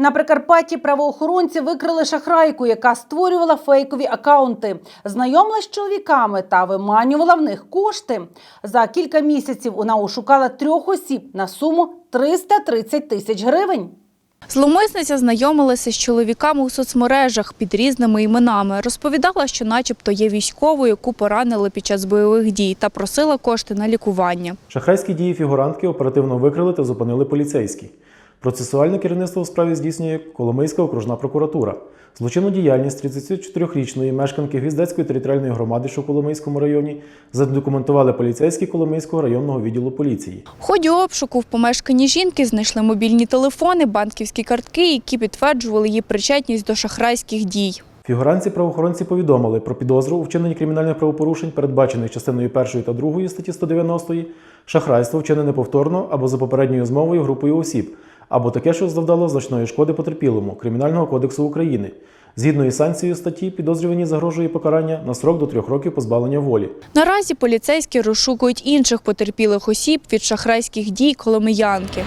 На Прикарпатті правоохоронці викрили шахрайку, яка створювала фейкові акаунти, знайомилась з чоловіками та виманювала в них кошти. За кілька місяців вона ошукала трьох осіб на суму 330 тисяч гривень. Зловмисниця знайомилася з чоловіками у соцмережах під різними іменами. Розповідала, що начебто є військовою, яку поранили під час бойових дій, та просила кошти на лікування. Шахрайські дії фігурантки оперативно викрили та зупинили поліцейські. Процесуальне керівництво у справі здійснює Коломийська окружна прокуратура. Злочинну діяльність 34-річної мешканки Гвіздецької територіальної громади, що у Коломийському районі, задокументували поліцейські Коломийського районного відділу поліції. В ході обшуку в помешканні жінки знайшли мобільні телефони, банківські картки, які підтверджували її причетність до шахрайських дій. Фігуранці правоохоронці повідомили про підозру у вчиненні кримінальних правопорушень, передбачених частиною 1 та 2 статті 190, шахрайство вчинене повторно або за попередньою змовою групою осіб, або таке, що завдало значної шкоди потерпілому Кримінального кодексу України. Згідно із санкцією статті, підозрюваній загрожує покарання на срок до трьох років позбавлення волі. Наразі поліцейські розшукують інших потерпілих осіб від шахрайських дій коломиянки.